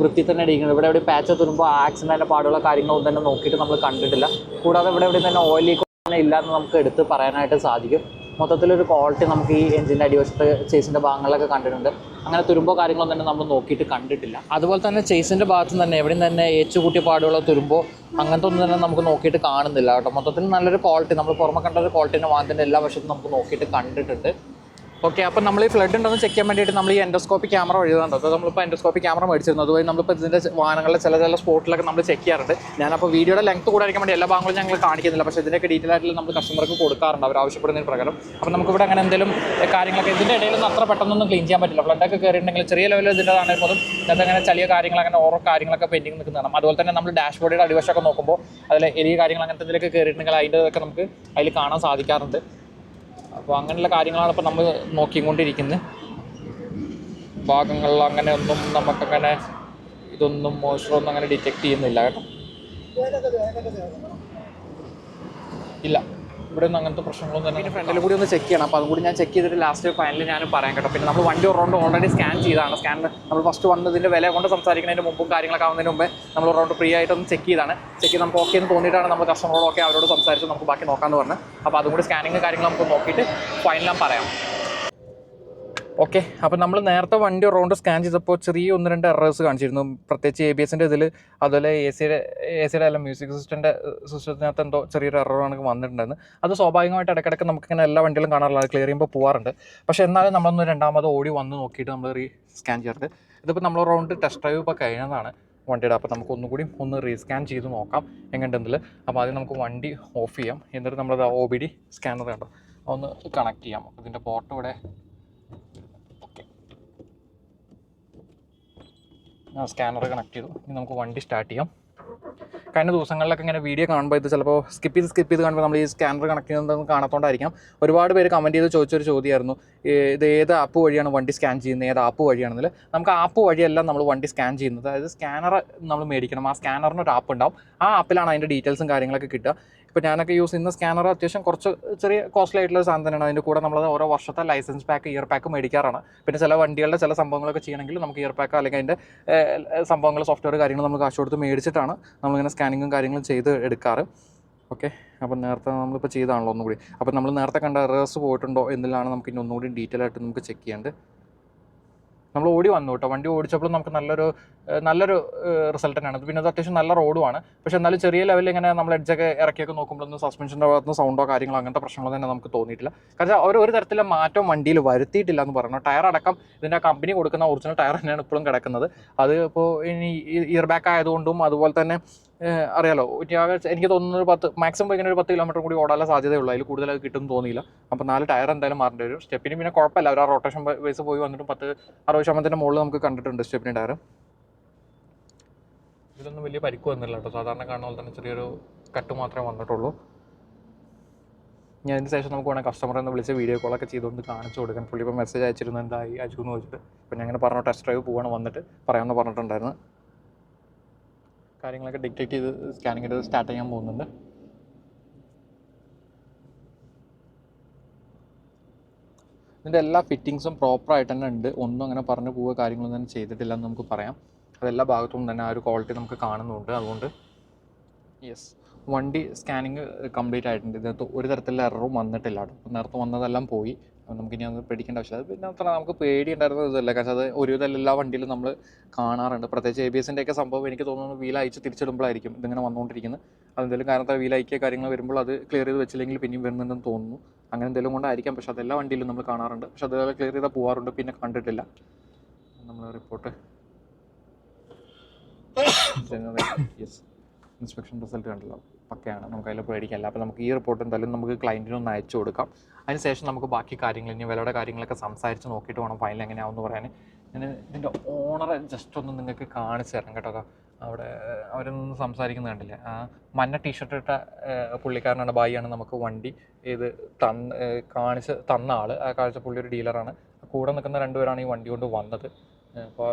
[SPEAKER 1] വൃത്തി തന്നെ അടിക്കുന്നത് ഇവിടെ എവിടെ പാച്ച് തുരുമ്പോൾ ആക്സിഡന്റിന്റെ പാടുള്ള കാര്യങ്ങളൊന്നും തന്നെ നോക്കിയിട്ട് നമ്മൾ കണ്ടിട്ടില്ല. കൂടാതെ ഇവിടെ എവിടെ തന്നെ ഓയിൽ ലീക്ക് ഇല്ല എന്ന് നമുക്ക് എടുത്ത് പറയാനായിട്ട് സാധിക്കും. മൊത്തത്തിലൊരു ക്വാളിറ്റി നമുക്ക് ഈ എഞ്ചിന്റെ അടിവശത്ത് ചേസിന്റെ ഭാഗങ്ങളിലൊക്കെ കണ്ടിട്ടുണ്ട്. അങ്ങനെ തുരുമ്പോ കാര്യങ്ങളൊന്നും തന്നെ നമ്മൾ നോക്കിയിട്ട് കണ്ടിട്ടില്ല. അതുപോലെ തന്നെ ചേസിന്റെ ഭാഗത്ത് തന്നെ എവിടെയും തന്നെ ഏച്ചുകൂട്ടിയ പാടുകളോ തുരുമ്പോ അങ്ങനത്തെ ഒന്നും തന്നെ നമുക്ക് നോക്കിയിട്ട് കാണുന്നില്ല കേട്ടോ. മൊത്തത്തിൽ നല്ലൊരു ക്വാളിറ്റി നമ്മൾ പുറമെ കണ്ട ഒരു ക്വാളിറ്റീന്റെ വാഹനത്തിന്റെ എല്ലാ വശത്തും നമുക്ക് നോക്കിയിട്ട് കണ്ടിട്ടുണ്ട്. ഓക്കെ അപ്പം നമ്മൾ ഈ ഫ്ലഡ് ഉണ്ടെന്ന് ചെക്ക് ചെയ്യാൻ വേണ്ടിയിട്ട് നമ്മൾ ഈ എൻഡോസ്കോപ്പി ക്യാമറ എഴുതുന്നുണ്ട് അത് നമ്മളിപ്പോൾ എൻഡോസ്കോപ്പി ക്യാമറ മേടിച്ചിരുന്നു. അതുവഴി നമ്മളിപ്പോൾ ഇതിന്റെ വാഹനങ്ങളുടെ ചില ചില സ്പോട്ടിലൊക്കെ നമ്മൾ ചെക്ക് ചെയ്യാറുണ്ട്. ഞാനപ്പോൾ വീഡിയോയുടെ ലെങ്ത് കൂടായിരിക്കാൻ വേണ്ടി എല്ലാ ഭാഗങ്ങളും ഞങ്ങൾ കാണിക്കുന്നില്ല. പക്ഷേ ഇതിന്റെയൊക്കെ ഡീറ്റെയിൽ ആയിട്ട് നമ്മൾ കസ്റ്റമർക്ക് കൊടുക്കാറുണ്ട്. അവർ ആവശ്യപ്പെടുന്നതിന് പ്രകാരം. അപ്പം നമുക്കിവിടെ അങ്ങനെ എന്തെങ്കിലും കാര്യങ്ങളൊക്കെ ഇതിന്റെ ഇടയിലൊന്നും അത്ര പെട്ടെന്നൊന്നും ക്ലീൻ ചെയ്യാൻ പറ്റില്ല. ഫ്ലഡൊക്കെ കയറിയിട്ടുണ്ടെങ്കിൽ ചെറിയ ലെവലിൽ ഇതിന്റെതാണെങ്കിൽ പോലും അങ്ങനെ ചെറിയ കാര്യങ്ങൾ അങ്ങനെ ഓരോ കാര്യങ്ങളൊക്കെ പെൻഡിങ് നിൽക്കുന്നതാണ് അതുപോലെ തന്നെ നമ്മൾ ഡാഷ്ബോർഡിയുടെ അടിവശമൊക്കെ നോക്കുമ്പോൾ അതിൽ എലിയ കാര്യങ്ങൾ അങ്ങനത്തെ എന്തെങ്കിലുമൊക്കെ കയറിയിട്ടുണ്ടെങ്കിൽ അതിന്റെതൊക്കെ നമുക്ക് അതിൽ കാണാൻ സാധിക്കാറുണ്ട്. അപ്പോൾ അങ്ങനെയുള്ള കാര്യങ്ങളാണ് ഇപ്പോൾ നമ്മൾ നോക്കിക്കൊണ്ടിരിക്കുന്നത്. ഭാഗങ്ങളിൽ അങ്ങനെ ഒന്നും നമുക്കങ്ങനെ ഇതൊന്നും മോശമൊന്നും അങ്ങനെ ഡിറ്റക്റ്റ് ചെയ്യുന്നില്ല കേട്ടോ. ഇല്ല. ഇവിടെ ഒന്നും അങ്ങനത്തെ പ്രശ്നങ്ങളൊന്നും തന്നെ ഫ്രണ്ടിൽ കൂടി ഒന്ന് ചെക്ക് ചെയ്യണം. അപ്പോൾ അതും കൂടി ഞാൻ ചെക്ക് ചെയ്തിട്ട് ലാസ്റ്റ് ഫൈനലിൽ ഞാൻ പറയാം കേട്ടോ. പിന്നെ നമ്മൾ വണ്ടി റൗണ്ട് ഓൾറെഡി സ്കാൻ ചെയ്താണ്. സ്കാൻ നമ്മൾ ഫസ്റ്റ് വന്നതിന്റെ വില കൊണ്ട് സംസാരിക്കുന്നതിന് മുമ്പും കാര്യങ്ങളൊക്കെ ആവുന്നതിന് മുമ്പേ നമ്മൾ റൗണ്ട് ഫ്രീ ആയിട്ടൊന്ന് ചെക്ക് ചെയ്താണ്. ചെക്ക് ചെയ്ത് നമുക്ക് ഓക്കെ എന്ന് തോന്നിയിട്ടാണ് നമ്മൾ കസ്റ്റമറോടൊക്കെ അവരോട് സംസാരിച്ച് നമുക്ക് ബാക്കി നോക്കാമെന്ന് പറഞ്ഞ്. അപ്പോൾ അതും കൂടി സ്കാനിങ് കാര്യങ്ങൾ നമുക്ക് നോക്കിയിട്ട് ഫൈനലാൻ പറയാം. ഓക്കെ അപ്പോൾ നമ്മൾ നേരത്തെ വണ്ടി റൗണ്ട് സ്കാൻ ചെയ്തപ്പോൾ ചെറിയ ഒന്ന് രണ്ട് എറേഴ്സ് കാണിച്ചിരുന്നു. പ്രത്യേകിച്ച് എ ബി എസിന്റെ ഇതിൽ അതുപോലെ എ സിയുടെ എ സിയുടെ അല്ല മ്യൂസിക് സിസ്റ്റന്റെ സിസ്റ്റത്തിനകത്ത് എന്തോ ചെറിയൊരു എററാണ് വന്നിട്ടുണ്ടായിരുന്നു. അത് സ്വാഭാവികമായിട്ട് ഇടയ്ക്കിടയ്ക്ക് നമുക്കിങ്ങനെ എല്ലാ വണ്ടികളും കാണാറില്ല ക്ലിയർ ചെയ്യുമ്പോൾ പോകാറുണ്ട് പക്ഷേ എന്നാലും നമ്മളൊന്ന് രണ്ടാമത് ഓടി വന്ന് നോക്കിയിട്ട് നമ്മൾ റീ സ്കാൻ ചെയ്യരുത് ഇതിപ്പോൾ നമ്മൾ റൗണ്ട് ടെസ്റ്റ് ഡ്രൈവ് ഇപ്പോൾ കഴിഞ്ഞതാണ് വണ്ടിയുടെ. അപ്പോൾ നമുക്ക് ഒന്നുകൂടി ഒന്ന് റീസ്കാൻ ചെയ്ത് നോക്കാം എങ്ങനെയുണ്ടെന്നിൽ അപ്പോൾ ആദ്യം നമുക്ക് വണ്ടി ഓഫ് ചെയ്യാം. എന്നിട്ട് നമ്മളത് ഒ ബി ഡി സ്കാനർ കണ്ടോ? ഒന്ന് കണക്ട് ചെയ്യാം. ഇതിന്റെ പോർട്ട് ഇവിടെ സ്കാനർ കണക്ട് ചെയ്തു. ഇനി നമുക്ക് വണ്ടി സ്റ്റാർട്ട് ചെയ്യാം. കഴിഞ്ഞ ദിവസങ്ങളിലൊക്കെ ഇങ്ങനെ വീഡിയോ കാണുമ്പോൾ ഇത് ചിലപ്പോൾ സ്കിപ്പ് ചെയ്ത് സ്കിപ്പ് ചെയ്ത് കാണുമ്പോൾ നമ്മൾ ഈ സ്കാനർ കണക്ട് ചെയ്യുന്നതെന്ന് കാണാത്തോണ്ടായിരിക്കാം. ഒരുപാട് പേര് കമന്റ് ചെയ്ത് ചോദിച്ചൊരു ചോദ്യമായിരുന്നു. ഇത് ഏത് ആപ്പ് വഴിയാണ് വണ്ടി സ്കാൻ ചെയ്യുന്നത്? ഏത് ആപ്പ് വഴിയാണെന്നിൽ നമുക്ക് ആപ്പ് വഴിയല്ല നമ്മൾ വണ്ടി സ്കാൻ ചെയ്യുന്നത്. അതായത് സ്കാനർ നമ്മൾ മേടിക്കണം. ആ സ്കാനറിന് ഒരു ആപ്പ് ഉണ്ടാവും. ആ ആപ്പിലാണ് അതിന്റെ ഡീറ്റെയിൽസും കാര്യങ്ങളൊക്കെ കിട്ടുക. ഇപ്പോൾ ഞാനൊക്കെ യൂസ് ചെയ്യുന്ന സ്കാനർ അത്യാവശ്യം കുറച്ച് ചെറിയ കോസ്റ്റ്ലി ആയിട്ടുള്ള സാധനം തന്നെയാണ് അതിന്റെ കൂടെ നമ്മൾ ഓരോ വർഷത്തെ ലൈസൻസ് പാക്ക് ഇയർ പാക്ക് മേടിക്കാറാണ്. പിന്നെ ചില വണ്ടികളുടെ ചില സംഭവങ്ങളൊക്കെ ചെയ്യണമെങ്കിൽ നമുക്ക് ഇയർ പാക്ക് അല്ലെങ്കിൽ അതിന്റെ സംഭവങ്ങൾ സോഫ്റ്റ്വെയർ കാര്യങ്ങൾ നമ്മൾ കാശ് കൊടുത്ത് മേടിച്ചിട്ടാണ് നമ്മളിങ്ങനെ സ്കാനിങ്ങും കാര്യങ്ങളും ചെയ്ത് എടുക്കാറ്. ഓക്കെ അപ്പം നേരത്തെ നമ്മളിപ്പോൾ ചെയ്താണല്ലോ ഒന്നുകൂടി. അപ്പം നമ്മൾ നേരത്തെ കണ്ട എറേഴ്സ് പോയിട്ടുണ്ടോ എന്നതിലാണ് നമുക്ക് ഇനി ഒന്നുകൂടി ഡീറ്റെയിൽ ആയിട്ട് നമുക്ക് ചെക്ക് ചെയ്യേണ്ടത്. നമ്മൾ ഓടി വന്നു കേട്ടോ. വണ്ടി ഓടിച്ചപ്പോൾ നമുക്ക് നല്ലൊരു നല്ലൊരു റിസൾട്ട് തന്നെയാണ്. പിന്നെ അത് അത്യാവശ്യം നല്ല റോഡുമാണ്. പക്ഷെ എന്നാലും ചെറിയ ലെവലിൽ ഇങ്ങനെ നമ്മൾ എഡ്ജൊക്കെ ഇറക്കിയൊക്കെ നോക്കുമ്പോഴൊന്നും സസ്പെൻഷന്റെ ഭാഗത്തുനിന്ന് സൗണ്ടോ കാര്യങ്ങളോ അങ്ങനത്തെ പ്രശ്നങ്ങളോ തന്നെ നമുക്ക് തോന്നിയിട്ടില്ല. കാരണം അവർ ഒരു തരത്തിലെ മാറ്റം വണ്ടിയിൽ വരുത്തിയിട്ടില്ല എന്ന് പറഞ്ഞു ടയർ അടക്കം ഇതിന്റെ കമ്പനി കൊടുക്കുന്ന ഒറിജിനൽ ടയർ തന്നെയാണ് ഇപ്പോഴും കിടക്കുന്നത്. അത് ഇപ്പോൾ ഇനി ഇയർ ബാക്ക് ആയതുകൊണ്ടും അതുപോലെ തന്നെ അറിയാലോ ഞായറാഴ്ച എനിക്ക് തോന്നുന്നു ഒരു പത്ത് മാക്സിമം ഇങ്ങനെ ഒരു പത്ത് കിലോമീറ്റർ കൂടി ഓടാനുള്ള സാധ്യതയുള്ളൂ അതിൽ കൂടുതൽ അത് കിട്ടും തോന്നിയില്ല. അപ്പോൾ നാല് ടയർ എന്തായാലും മാറേണ്ടി വരും. സ്റ്റെപ്പിന് പിന്നെ കുഴപ്പമില്ല. അവർ ആ റൊട്ടേഷൻ ബേസ് പോയി വന്നിട്ട് പത്ത് അറുപത് ശതമാനത്തിന്റെ മുകളിൽ നമുക്ക് കണ്ടിട്ടുണ്ട് സ്റ്റെപ്പിന് ടയർ ഇതൊന്നും വലിയ പരിക്ക് വന്നില്ല കേട്ടോ. സാധാരണ കാണുന്ന പോലെ തന്നെ ചെറിയൊരു കട്ട് മാത്രമേ വന്നിട്ടുള്ളൂ. ഞാൻ അതിന് ശേഷം നമുക്ക് വേണമെങ്കിൽ കസ്റ്റമറെ ഒന്ന് വിളിച്ച് വീഡിയോ കോളൊക്കെ ചെയ്തുകൊണ്ട് കാണിച്ചു കൊടുക്കാൻ പുള്ളി ഇപ്പോൾ മെസ്സേജ് അയച്ചിരുന്നു എന്തായി? അയച്ചു എന്ന് അപ്പോൾ ഞാൻ അങ്ങനെ പറഞ്ഞു ടെസ്റ്റ് ഡ്രൈവ് പോവാണ് വന്നിട്ട് പറയാമെന്ന് പറഞ്ഞിട്ടുണ്ടായിരുന്നു. കാര്യങ്ങളൊക്കെ ഡിക്റ്റേറ്റ് ചെയ്ത് സ്കാനിങ് ചെയ്ത് സ്റ്റാർട്ട് ചെയ്യാൻ പോകുന്നുണ്ട്. ഇതിന്റെ എല്ലാ ഫിറ്റിങ്സും പ്രോപ്പറായിട്ട് തന്നെ ഉണ്ട്. ഒന്നും അങ്ങനെ പറഞ്ഞു പോവുക കാര്യങ്ങളൊന്നും തന്നെ ചെയ്തിട്ടില്ല എന്ന് നമുക്ക് പറയാം. അതെല്ലാ ഭാഗത്തും തന്നെ ആ ഒരു ക്വാളിറ്റി നമുക്ക് കാണുന്നുണ്ട്. അതുകൊണ്ട് യെസ് വണ്ടി സ്കാനിങ് കംപ്ലീറ്റ് ആയിട്ടുണ്ട്. ഇതിനകത്ത് ഒരു തരത്തിലുള്ള എററും വന്നിട്ടില്ല കേട്ടോ. നേരത്തെ വന്നതെല്ലാം പോയി. നമുക്ക് ഇനി അത് പേടിക്കേണ്ട ആവശ്യമില്ല. അത് പിന്നെ അത്ര നമുക്ക് പേടിയുണ്ടായിരുന്ന ഇതല്ല. കാരണം അത് ഒരുവിധം എല്ലാ വണ്ടിയിലും നമ്മൾ കാണാറുണ്ട്. പ്രത്യേകിച്ച് എ ബി എസിന്റെ ഒക്കെ സംഭവം എനിക്ക് തോന്നുന്നു വീൽ അയച്ച് തിരിച്ചിടുമ്പോഴായിരിക്കും ഇതിങ്ങനെ വന്നുകൊണ്ടിരിക്കുന്നത് അതെന്തെങ്കിലും കാരണത്താൽ വീൽ അയക്കുക കാര്യങ്ങൾ വരുമ്പോൾ അത് ക്ലിയർ ചെയ്ത് വെച്ചില്ലെങ്കിൽ പിന്നെയും വരുന്നുണ്ടെന്ന് തോന്നുന്നു. അങ്ങനെ എന്തെങ്കിലും കൊണ്ടായിരിക്കാം. പക്ഷേ അതെല്ലാ വണ്ടിയിലും നമ്മൾ കാണാറുണ്ട്. പക്ഷെ അതുപോലെ ക്ലിയർ ചെയ്താൽ പോകാറുണ്ട് പിന്നെ കണ്ടിട്ടില്ല. നമ്മൾ റിപ്പോർട്ട് യെസ് ഇൻസ്പെക്ഷൻ റിസൾട്ട് കണ്ടല്ലോ. പക്കയാണ് നമുക്ക് അതിൽ പേടിക്കാനില്ല അപ്പോൾ നമുക്ക് ഈ റിപ്പോർട്ട് എന്തായാലും നമുക്ക് ക്ലയന്റിന് ഒന്ന് അയച്ചു കൊടുക്കാം. അതിനുശേഷം നമുക്ക് ബാക്കി കാര്യങ്ങൾ ഇനി വിലയുടെ കാര്യങ്ങളൊക്കെ സംസാരിച്ച് നോക്കിയിട്ട് വേണം ഫൈനൽ എങ്ങനെയാവുമെന്ന് പറയാൻ. ഞാൻ ഇതിന്റെ ഓണറെ ജസ്റ്റ് ഒന്ന് നിങ്ങൾക്ക് കാണിച്ചു തരാം കേട്ടോ. അവിടെ അവരൊന്നും സംസാരിക്കുന്നത് കണ്ടില്ലേ? ആ മഞ്ഞ ടീഷർട്ട് ഇട്ട പുള്ളിക്കാരനാണ് ബായിയാണ് നമുക്ക് വണ്ടി ഇത് തന്ന് കാണിച്ച് തന്ന ആൾ ആ കാണിച്ച പുള്ളി ഒരു ഡീലറാണ് കൂടെ നിൽക്കുന്ന രണ്ടുപേരാണ് ഈ വണ്ടി കൊണ്ട് വന്നത്. അപ്പോൾ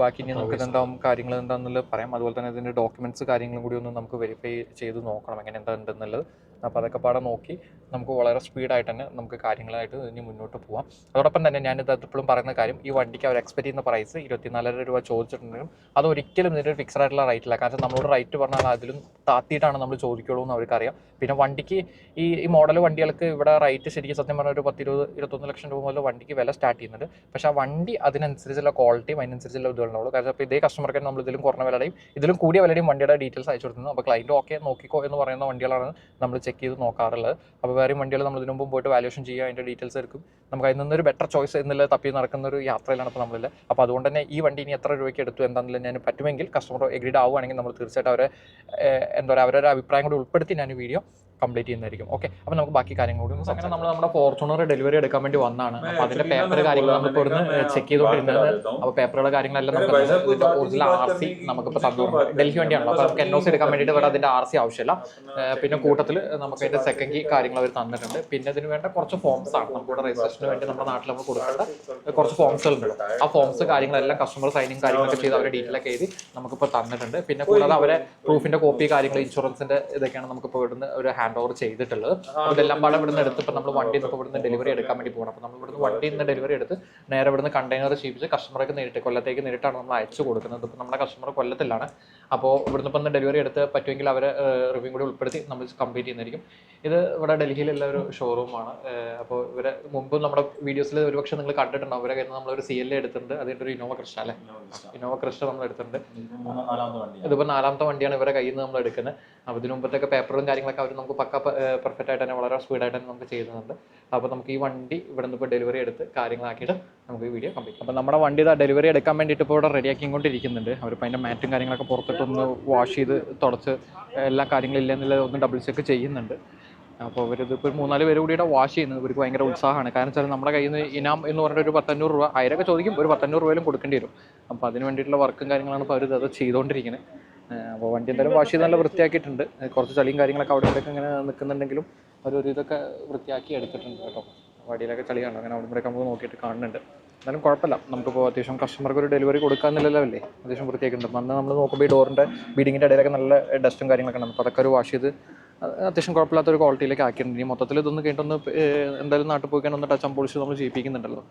[SPEAKER 1] ബാക്കി ഇനി നമുക്ക് എന്താവും കാര്യങ്ങൾ എന്താണെന്നുള്ളത് പറയാം. അതുപോലെ തന്നെ ഇതിന്റെ ഡോക്യുമെന്റ്സ് കാര്യങ്ങളും കൂടി ഒന്ന് നമുക്ക് വെരിഫൈ ചെയ്ത് നോക്കണം. എങ്ങനെ എന്താ ഉണ്ടെന്നുള്ളത്. അപ്പോൾ അതൊക്കെ പാടെ നോക്കി നമുക്ക് വളരെ സ്പീഡായിട്ട് തന്നെ നമുക്ക് കാര്യങ്ങളായിട്ട് ഇനി മുന്നോട്ട് പോകാം അതോടൊപ്പം തന്നെ ഞാനിത് എപ്പോഴും പറയുന്ന കാര്യം ഈ വണ്ടിക്ക് അവർ എക്സ്പെക്ട് ചെയ്യുന്ന പ്രൈസ് ഇരുപത്തിനാലര രൂപ ചോദിച്ചിട്ടുണ്ടെങ്കിലും അത് ഒരിക്കലും ഇതിന്റെ ഫിക്സഡ് ആയിട്ടുള്ള റേറ്റില്ല കാരണം നമ്മളോട് റേറ്റ് പറഞ്ഞാൽ അതിലും താത്തിയിട്ടാണ് നമ്മൾ ചോദിക്കുള്ളൂ എന്ന് അവർക്കറിയാം പിന്നെ വണ്ടിക്ക് ഈ ഈ മോഡൽ വണ്ടികൾക്ക് ഇവിടെ റേറ്റ് ശരിക്കും സത്യം പറഞ്ഞാൽ ഒരു പത്തിരുപത് ഇരുപത്തൊന്ന് ലക്ഷം രൂപ മുതൽ വണ്ടിക്ക് വില സ്റ്റാർട്ട് ചെയ്യുന്നുണ്ട്. പക്ഷേ ആ വണ്ടി അതിനനുസരിച്ചുള്ള ക്വാളിറ്റിയും അതിനനുസരിച്ചുള്ള ഇതുകളുണ്ടാവുള്ളൂ കാരണം ഇപ്പോൾ ഇതേ കസ്റ്റമർക്ക് നമ്മൾ ഇതിലും കുറഞ്ഞ വിലയുടെയും ഇതിലും കൂടിയ വിലയുടെയും വണ്ടിയുടെ ഡീറ്റെയിൽസ് അയച്ചു കൊടുക്കുന്നു അപ്പോൾ ക്ലൈന്റ് ഓക്കെ നോക്കിക്കോ എന്ന് പറയുന്ന വണ്ടികളാണ് നമ്മൾ ചെക്ക് ചെയ്ത് നോക്കാറുള്ളത്. അപ്പോൾ വേറെ വണ്ടികൾ നമ്മൾ ഇതിനു മുമ്പ് പോയിട്ട് വാല്യൂഷൻ ചെയ്യുക അതിന്റെ ഡീറ്റെയിൽസ് എടുക്കും. നമുക്ക് അതിൽ നിന്നൊരു ബെറ്റർ ചോയ്സ് എന്നുള്ള തപ്പി നടക്കുന്ന ഒരു യാത്രയിലാണ് ഇപ്പോൾ നമ്മളിൽ. അപ്പോൾ അതുകൊണ്ട് തന്നെ ഈ വണ്ടി ഇനി എത്ര രൂപയ്ക്ക് എടുത്തു എന്താണെന്നുള്ളത് ഞാൻ പറ്റുമെങ്കിൽ കസ്റ്റമർ എഗ്രീഡ് ആവുകയാണെങ്കിൽ നമ്മൾ തീർച്ചയായിട്ടും അവരെ എന്താ പറയുക അവരുടെ അഭിപ്രായം കൂടി ഉൾപ്പെടുത്തി ഞാൻ വീഡിയോ കംപ്ലീറ്റ് ചെയ്യുന്നതായിരിക്കും. ഓക്കെ അപ്പോൾ നമുക്ക് ബാക്കി കാര്യങ്ങൾ കൂടി അങ്ങനെ നമ്മൾ നമ്മുടെ ഫോർച്യൂണർ ഡെലിവറി എടുക്കാൻ വേണ്ടി വന്നാണ്. അപ്പോൾ അതിന്റെ പേപ്പർ കാര്യങ്ങൾ നമ്മൾ ഇവിടുന്ന് ചെക്ക് ചെയ്തുകൊണ്ടിരുന്നത്. അപ്പോൾ പേപ്പറുകളുടെ കാര്യങ്ങളെല്ലാം നമുക്ക് ഒറിജിനൽ ആർ സി നമുക്കിപ്പോൾ തന്നിട്ടുണ്ട് ഡൽഹി വേണ്ടിയാണ്. അപ്പോൾ നമുക്ക് എൻ ഒ സി എടുക്കാൻ വേണ്ടിയിട്ട് ഇവിടെ അതിന്റെ ആർ സി ആവശ്യമില്ല. പിന്നെ കൂട്ടത്തിൽ നമുക്ക് അതിന്റെ സെക്കൻഡ് കീ കാര്യങ്ങൾ അവർ തന്നിട്ടുണ്ട്. പിന്നെ ഇതിന് വേണ്ട കുറച്ച് ഫോംസ് ആണ് നമുക്കിവിടെ രജിസ്ട്രേഷന് വേണ്ടി നമ്മുടെ നാട്ടിൽ നമ്മൾ കൊടുക്കേണ്ട. കുറച്ച് ഫോംസ് ഉണ്ട് ആ ഫോംസ് കാര്യങ്ങളെല്ലാം കസ്റ്റമർ സൈനിങ് കാര്യങ്ങളൊക്കെ ചെയ്ത് അവരെ ഡീറ്റെയിൽ ഒക്കെ എഴുതി നമുക്കിപ്പോൾ തന്നിട്ടുണ്ട്. പിന്നെ കൂടാതെ അവരെ പ്രൂഫിന്റെ കോപ്പി കാര്യങ്ങൾ ഇൻഷുറൻസിന്റെ ഇതൊക്കെയാണ് നമുക്ക് നമുക്കിപ്പോൾ ഇവിടുന്ന് ഒരു ഹാൻഡ് ഓവർ ചെയ്തിട്ടുള്ളത്. അതെല്ലാം പാടെ ഇവിടുന്ന് എടുത്ത് ഇപ്പം നമ്മൾ വണ്ടി ഇപ്പോൾ ഇവിടുന്ന് ഡെലിവറി എടുക്കാൻ വേണ്ടി പോകണം അപ്പോൾ നമ്മൾ ഇവിടുന്ന് വണ്ടി നിന്ന് ഡെലിവറി എടുത്ത് നേരെ ഇവിടുന്ന് കണ്ടെയ്നർ ഷീപ്പിച്ച് കസ്റ്റമർക്ക് നേരിട്ട് കൊല്ലത്തേക്ക് നേരിട്ടാണ് നമ്മൾ അയച്ചു കൊടുക്കുന്നത്. ഇപ്പം നമ്മുടെ കസ്റ്റമർ കൊല്ലത്തിലാണ്. അപ്പോൾ ഇവിടുന്ന് ഇപ്പം ഡെലിവറി എടുത്ത് പറ്റുമെങ്കിൽ അവരെ റിവ്യൂ കൂടി ഉൾപ്പെടുത്തി നമ്മൾ കംപ്ലീറ്റ് ചെയ്യുന്നതായിരിക്കും. ഇത് ഇവിടെ ഡൽഹിയിലുള്ള ഒരു ഷോറൂമാണ് അപ്പോൾ ഇവരെ മുമ്പ് നമ്മുടെ വീഡിയോസിൽ ഒരുപക്ഷെ നിങ്ങൾ കണ്ടിട്ടുണ്ടോ കയ്യിൽ നിന്ന് നമ്മളൊരു സി എൽ എടുത്തിട്ടുണ്ട്. അതിന്റെ ഒരു ഇന്നോവ ക്രിസ്റ്റ അല്ലേ? ഇന്നോവ ക്രിസ്റ്റ നമ്മൾ എടുത്തിട്ടുണ്ട്. ഇതിപ്പോൾ നാലാമത്തെ വണ്ടിയാണ് ഇവരെ കയ്യിൽ നിന്ന് നമ്മൾ എടുക്കുന്നത്. അപ്പോൾ ഇതിനു മുമ്പത്തൊക്കെ പേപ്പറും കാര്യങ്ങളൊക്കെ അവർ നമുക്ക് പക്ക പെർഫെക്റ്റ് ആയിട്ട് തന്നെ വളരെ സ്പീഡായിട്ട് തന്നെ നമുക്ക് ചെയ്യുന്നുണ്ട് അപ്പോൾ നമുക്ക് ഈ വണ്ടി ഇവിടെ നിന്ന് ഇപ്പോൾ ഡെലിവറി എടുത്ത് കാര്യങ്ങളാക്കിയിട്ട് നമുക്ക് ഈ വീഡിയോ കംപ്ലീറ്റ് അപ്പോൾ നമ്മുടെ വണ്ടി ഇതാ ഡെലിവറി എടുക്കാൻ വേണ്ടിയിട്ട് ഇപ്പോൾ ഇവിടെ റെഡിയാക്കിക്കൊണ്ടിരിക്കുന്നുണ്ട് അവരിപ്പോൾ അതിന്റെ മാറ്റും കാര്യങ്ങളൊക്കെ പുറത്തിട്ടൊന്ന് വാഷ് ചെയ്ത് തുടച്ച് എല്ലാ കാര്യങ്ങളും ഇല്ല എന്നുള്ളത് ഒന്ന് ഡബിൾ ചെക്ക് ചെയ്യുന്നുണ്ട്. അപ്പോൾ ഇവരിത് ഇപ്പോൾ മൂന്നാൽ പേര് കൂടിയുടെ വാഷ് ചെയ്യുന്നത്. ഇവർക്ക് ഭയങ്കര ഉത്സാഹമാണ്. കാരണം വെച്ചാൽ നമ്മുടെ കയ്യിൽ നിന്ന് ഇനാം എന്ന് പറഞ്ഞ ഒരു പത്തഞ്ഞൂറ് രൂപ ആയിരമൊക്കെ ചോദിക്കും. ഒരു പത്തഞ്ഞൂറ് രൂപയിലും കൊടുക്കേണ്ടി വരും. അപ്പോൾ അതിന് വേണ്ടിയിട്ടുള്ള വർക്കും കാര്യങ്ങളാണ് ഇപ്പോൾ അവർ അത് ചെയ്തുകൊണ്ടിരിക്കുന്നത് അപ്പോൾ വണ്ടി എന്തായാലും വാഷ് ചെയ്ത് നല്ല വൃത്തിയാക്കിയിട്ടുണ്ട്. കുറച്ച് ചളിയും കാര്യങ്ങളൊക്കെ അവിടെ ഇവിടെയൊക്കെ ഇങ്ങനെ നിൽക്കുന്നുണ്ടെങ്കിലും അവർ ഒരു ഇതൊക്കെ വൃത്തിയാക്കി എടുത്തിട്ടുണ്ട് കേട്ടോ. വടിയിലൊക്കെ കാണും അങ്ങനെ അവിടെ ഇവിടെയൊക്കെ നമുക്ക് നോക്കിയിട്ട് കാണുന്നുണ്ട്. എന്നാലും കുഴപ്പമില്ല. നമുക്കിപ്പോൾ അത്യാവശ്യം കസ്റ്റമർക്ക് ഒരു ഡെലിവറി കൊടുക്കാൻ അല്ലേ അത്യാവശ്യം വൃത്തിയാക്കിയിട്ടുണ്ട് അന്ന് നമ്മൾ നോക്കുമ്പോൾ ഈ ഡോറിന്റെ ബീഡിങ്ങിന്റെ ഇടയിലൊക്കെ നല്ല ഡസ്റ്റും കാര്യങ്ങളൊക്കെ ഉണ്ട്. അപ്പോൾ അതൊക്കെ ഒരു വാഷ് ചെയ്ത് അത് അത്യാവശ്യം കുഴപ്പമില്ലാത്ത ഒരു ക്വാളിറ്റിയിലേക്ക് ആക്കിയിട്ടുണ്ട്. ഇനി മൊത്തത്തിൽ ഇതൊന്ന് കഴിഞ്ഞിട്ടൊന്ന് എന്തായാലും നാട്ടിൽ പോയി കഴിഞ്ഞാൽ ഒന്ന് ടച്ച് പോളിഷ് നമ്മൾ ചെയ്യിപ്പിക്കുന്നുണ്ടല്ലോ.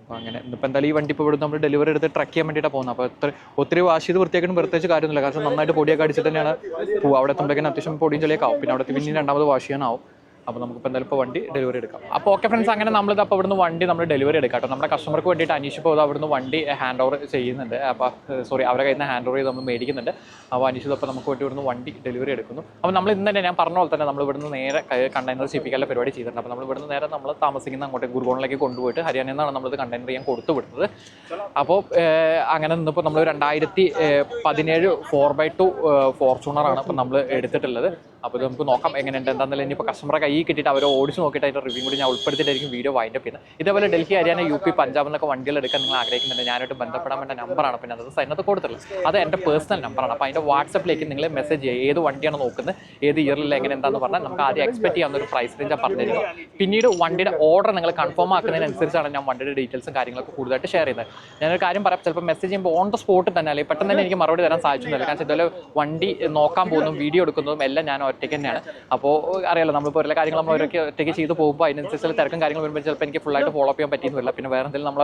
[SPEAKER 1] അപ്പോൾ അങ്ങനെ ഇപ്പോൾ എന്തായാലും ഈ വണ്ടി ഇപ്പോൾ ഇവിടെ നമ്മൾ ഡെലിവറി എടുത്ത് ട്രക്ക് ചെയ്യാൻ വേണ്ടിയിട്ടാണ് പോകുന്നത്. അപ്പോൾ എത്ര ഒത്തിരി വാഷ് ചെയ്ത് വൃത്തിയാക്കിയിട്ട് പ്രത്യേകിച്ച് കാര്യമൊന്നുമില്ല. കാരണം നന്നായിട്ട് പൊടിയൊക്കെ അടിച്ചിട്ട് തന്നെയാണ് പോകുക അവിടെ എത്തുമ്പോഴേക്കും അത്യാവശ്യം പൊടിയും ചെളിയൊക്കെ ആവും. പിന്നെ അവിടെ പിന്നെ രണ്ടാമത് വാഷ് ചെയ്യാനാവും. അപ്പോൾ നമുക്കിപ്പോൾ എന്തായാലും ഇപ്പോൾ വണ്ടി ഡെലിവറി എടുക്കാം. അപ്പോൾ ഓക്കെ ഫ്രണ്ട്സ് അങ്ങനെ നമ്മളിത് അപ്പോൾ ഇവിടുന്ന് വണ്ടി നമ്മൾ ഡെലിവറി എടുക്കാം കേട്ടോ. നമ്മുടെ കസ്റ്റമർക്ക് വേണ്ടിയിട്ട് അനീഷ് ഇപ്പോൾ അവിടുന്ന് വണ്ടി ഹാൻഡ് ഓവർ ചെയ്യുന്നുണ്ട്. അപ്പോൾ സോറി അവരെ കയ്യിൽ നിന്ന് ഹാൻഡ് ഓവർ ചെയ്ത് നമ്മൾ മേടിക്കുന്നുണ്ട്. അപ്പോൾ അനീഷ് അപ്പോൾ നമുക്ക് വേണ്ടി ഇവിടുന്ന് വണ്ടി ഡെലിവറി എടുക്കുന്നു. അപ്പോൾ നമ്മൾ ഇന്ന് തന്നെ ഞാൻ പറഞ്ഞ പോലെ തന്നെ നമ്മൾ ഇവിടുന്ന് നേരെ കണ്ടെയ്നർ സിപ്പിക്കാനുള്ള പരിപാടി ചെയ്തിട്ടുണ്ട്. അപ്പോൾ നമ്മൾ ഇവിടുന്ന് നേരെ നമ്മൾ താമസിക്കുന്ന അങ്ങോട്ട് ഗുർഗോണിലേക്ക് കൊണ്ടുപോയിട്ട് ഹരിയാനയിൽ നിന്നാണ് നമ്മളിത് കണ്ടെയ്നർ ചെയ്യാൻ കൊടുത്തു വിടുന്നത്. അപ്പോൾ അങ്ങനെ നിന്നിപ്പോൾ നമ്മൾ രണ്ടായിരത്തി പതിനേഴ് ഫോർ ബൈ ടു ഫോർച്യൂണറാണ് ഇപ്പോൾ നമ്മൾ എടുത്തിട്ടുള്ളത്. അപ്പോൾ നമുക്ക് നോക്കാം എങ്ങനെയുണ്ട്. എന്താണെന്നില്ല ഇനിയിപ്പോൾ കസ്റ്റമറെ കൈ കിട്ടിയിട്ട് അവരെ ഓടിച്ച് നോക്കിയിട്ട് അതിന്റെ റിവ്യൂ കൂടി ഞാൻ ഉൾപ്പെടുത്തിയിട്ടായിരിക്കും വീഡിയോ വൈൻഡപ്പ് ചെയ്യുന്നത്. ഇതേപോലെ ഡൽഹി ഹരിയാന യു പി പഞ്ചാബ് എന്നൊക്കെ വണ്ടികൾ എടുക്കാൻ നിങ്ങൾ ആഗ്രഹിക്കുന്നുണ്ട്. ഞാനായിട്ട് ബന്ധപ്പെടാൻ വേണ്ട നമ്പറാണ് പിന്നെ അത് അതിനകത്ത് കൊടുത്തിട്ടുള്ളത് അത് എന്റെ പേഴ്സണൽ നമ്പറാണ് അപ്പോൾ അതിന്റെ വാട്സപ്പിലേക്ക് നിങ്ങൾ മെസ്സേജ് ചെയ്യുക ഏത് വണ്ടിയാണ് നോക്കുന്നത്? ഏത് ഇയറിൽ എങ്ങനെ എന്താണെന്ന് പറഞ്ഞാൽ നമുക്ക് ആദ്യം എക്സ്പെക്ട് ചെയ്യാവുന്ന ഒരു പ്രൈസ് റേഞ്ച് പറഞ്ഞിരുന്നു പിന്നീട് വണ്ടിയുടെ ഓർഡർ നിങ്ങൾ കൺഫേം ആക്കുന്നതിനനുസരിച്ചാണ് ഞാൻ വണ്ടിയുടെ ഡീറ്റെയിൽസും കാര്യങ്ങളൊക്കെ കൂടുതലായിട്ട് ഷെയർ ചെയ്യുന്നത്. ഞാനൊരു കാര്യം പറയാം. ചിലപ്പോൾ മെസ്സേജ് ചെയ്യുമ്പോൾ ഓൺ ദ സ്പോട്ട് തന്നെ അല്ലെങ്കിൽ പെട്ടെന്ന് തന്നെ എനിക്ക് മറുപടി തരാൻ സാധിച്ചിട്ടില്ല കാരണം ഇതുപോലെ വണ്ടി നോക്കാൻ പോകുന്നതും വീഡിയോ എടുക്കുന്നതും എല്ലാം ഞാൻ ഒറ്റയ്ക്ക് തന്നെയാണ് അപ്പോൾ അറിയാലോ നമ്മളിപ്പോൾ എല്ലാ കാര്യങ്ങളും നമ്മൾ ഒറ്റയ്ക്ക് ഒറ്റയ്ക്ക് ചെയ്ത് പോകുമ്പോൾ അതിനനുസരിച്ചുള്ള തിരക്കും കാര്യങ്ങൾ വരുമ്പോൾ ചിലപ്പോൾ എനിക്ക് ഫുള്ളായിട്ട് ഫോളോ അപ്പ് ചെയ്യാൻ പറ്റിയെന്ന് വരില്ല പിന്നെ വേറെ എന്തെങ്കിലും നമ്മൾ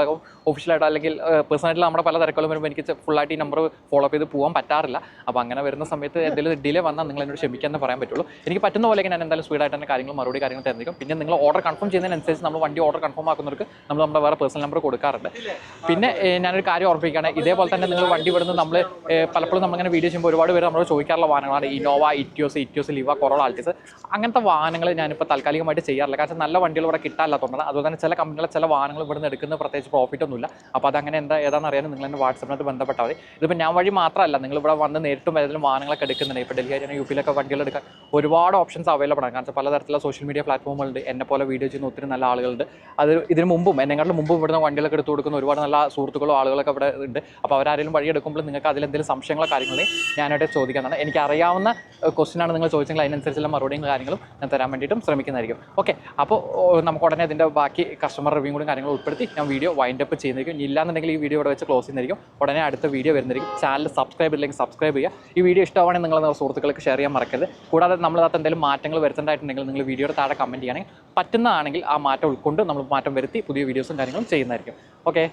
[SPEAKER 1] ഒഫീഷ്യലായിട്ട് അല്ലെങ്കിൽ പേഴ്സണലായിട്ട് നമ്മുടെ പല തിരക്കുകളും വരുമ്പോൾ എനിക്ക് ഫുള്ളായിട്ട് ഈ നമ്പർ ഫോളോ അപ്പ് ചെയ്ത് പോകാൻ പറ്റാറില്ല. അപ്പോൾ അങ്ങനെ വരുന്ന സമയത്ത് എന്തെങ്കിലും ഡിലേ വന്നാൽ നിങ്ങൾ എന്നോട് ക്ഷമിക്കാമെന്ന് പറയാൻ പറ്റുള്ളൂ. എനിക്ക് പറ്റുന്ന പോലെ ഞാൻ എന്തായാലും സ്പീഡായിട്ട് തന്നെ കാര്യങ്ങൾ മറുപടി കാര്യങ്ങൾ തന്നിരിക്കും പിന്നെ നിങ്ങൾ ഓർഡർ കൺഫേം ചെയ്യുന്നതിനനുസരിച്ച് നമ്മൾ വണ്ടി ഓർഡർ കൺഫേം ആക്കുന്നവർക്ക് നമ്മൾ നമ്മുടെ വേറെ പേഴ്സണൽ നമ്പർ കൊടുക്കാറുണ്ട്. പിന്നെ ഞാനൊരു കാര്യം ഓർപ്പിക്കുകയാണ് ഇതേപോലെ തന്നെ നിങ്ങൾ വണ്ടി വിടുന്നത് നമ്മൾ പലപ്പോഴും നമ്മളിങ്ങനെ വീഡിയോ ചെയ്യുമ്പോൾ ഒരുപാട് പേര് നമ്മൾ ചോദിക്കാറുള്ള വാഹനങ്ങളാണ്. Innova Etios Etios Liva Corolla Altis അങ്ങനത്തെ വാഹനങ്ങൾ ഞാനിപ്പോൾ താൽക്കാലികമായിട്ട് ചെയ്യാറില്ല. കാരണം നല്ല വണ്ടികൾ ഇവിടെ കിട്ടാനില്ലാത്തതുകൊണ്ടാണ്. അതുപോലെ തന്നെ ചില കമ്പനികളെ ചില വാഹനങ്ങൾ ഇവിടെ നിന്ന് എടുക്കുന്ന പ്രത്യേകിച്ച് പ്രോഫിറ്റ് ഒന്നുമില്ല. അപ്പോൾ അതങ്ങനെ എന്താ ഏതാണെന്ന് അറിയാൻ നിങ്ങൾ എന്റെ വാട്സപ്പിനകത്ത് ബന്ധപ്പെട്ടാൽ മതി. ഇതിപ്പോൾ ഞാൻ വഴി മാത്രമല്ല നിങ്ങൾ ഇവിടെ വന്ന് നേരിട്ടും ഏതെങ്കിലും വാഹനങ്ങളൊക്കെ എടുക്കുന്നുണ്ട്. ഇപ്പോൾ ഡൽഹി ഹരിയാന യു പിയിലൊക്കെ വണ്ടികൾ എടുക്കാൻ ഒരുപാട് ഓപ്ഷൻസ് അവൈലബിൾ ആണ്. കാരണം പലതരത്തിലുള്ള സോഷ്യൽ മീഡിയ പ്ലാറ്റ്ഫോമുകളുണ്ട് എന്നെ പോലെ വീഡിയോ ചെയ്യുന്ന ഒത്തിരി നല്ല ആളുകളുണ്ട്. അത് ഇതിന് മുമ്പും എന്നെക്കാളും മുമ്പും ഇവിടുന്ന് വണ്ടികളൊക്കെ എടുത്ത് കൊടുക്കുന്ന ഒരുപാട് നല്ല സുഹൃത്തുക്കളോ ആളുകളൊക്കെ ഇവിടെ ഉണ്ട്. അപ്പോൾ അവരാരെങ്കിലും വഴി എടുക്കുമ്പോൾ നിങ്ങൾക്ക് അതിലെന്തെങ്കിലും സംശയങ്ങളോ കാര്യങ്ങളോ ഞാനായിട്ട് ചോദിക്കാനാണ് എനിക്ക് അറിയാവുന്ന നിങ്ങൾ നിങ്ങൾ ചോദിച്ചെങ്കിൽ അതിനനുസരിച്ചുള്ള മറുപടിയും കാര്യങ്ങളും ഞാൻ തരാൻ വേണ്ടിയിട്ടും ശ്രമിക്കുന്നതായിരിക്കും. ഓക്കെ അപ്പോൾ നമുക്ക് ഉടനെ അതിന്റെ ബാക്കി കസ്റ്റമർ റിവ്യൂ കൂടി കാര്യങ്ങളും ഉൾപ്പെടുത്തി ഞാൻ വീഡിയോ വൈൻഡ് അപ്പ് ചെയ്യുന്നതായിരിക്കും. ഇല്ലാന്നുണ്ടെങ്കിൽ ഈ വീഡിയോ ഇവിടെ വെച്ച് ക്ലോസ് ചെയ്യുന്നതായിരിക്കും. ഉടനെ അടുത്ത വീഡിയോ വരുന്നതായിരിക്കും. ചാനൽ സബ്സ്ക്രൈബ് ഇല്ലെങ്കിൽ സബ്സ്ക്രൈബ് ചെയ്യുക. ഈ വീഡിയോ ഇഷ്ടമാണെങ്കിൽ നിങ്ങൾ നിങ്ങളുടെ സുഹൃത്തുക്കൾക്ക് ഷെയർ ചെയ്യാൻ മറക്കരുത്. കൂടാതെ നമ്മളതിനകത്ത് എന്തെങ്കിലും മാറ്റങ്ങൾ വരുത്തേണ്ടതായിട്ടുണ്ടെങ്കിൽ നിങ്ങൾ വീഡിയോയുടെ താഴെ കമന്റ് ചെയ്യുകയാണെങ്കിൽ പറ്റുന്നതാണെങ്കിൽ ആ മാറ്റം ഉൾക്കൊണ്ട് നമ്മൾ മാറ്റം വരുത്തി പുതിയ വീഡിയോസും കാര്യങ്ങളും ചെയ്യുന്നതായിരിക്കും. ഓക്കെ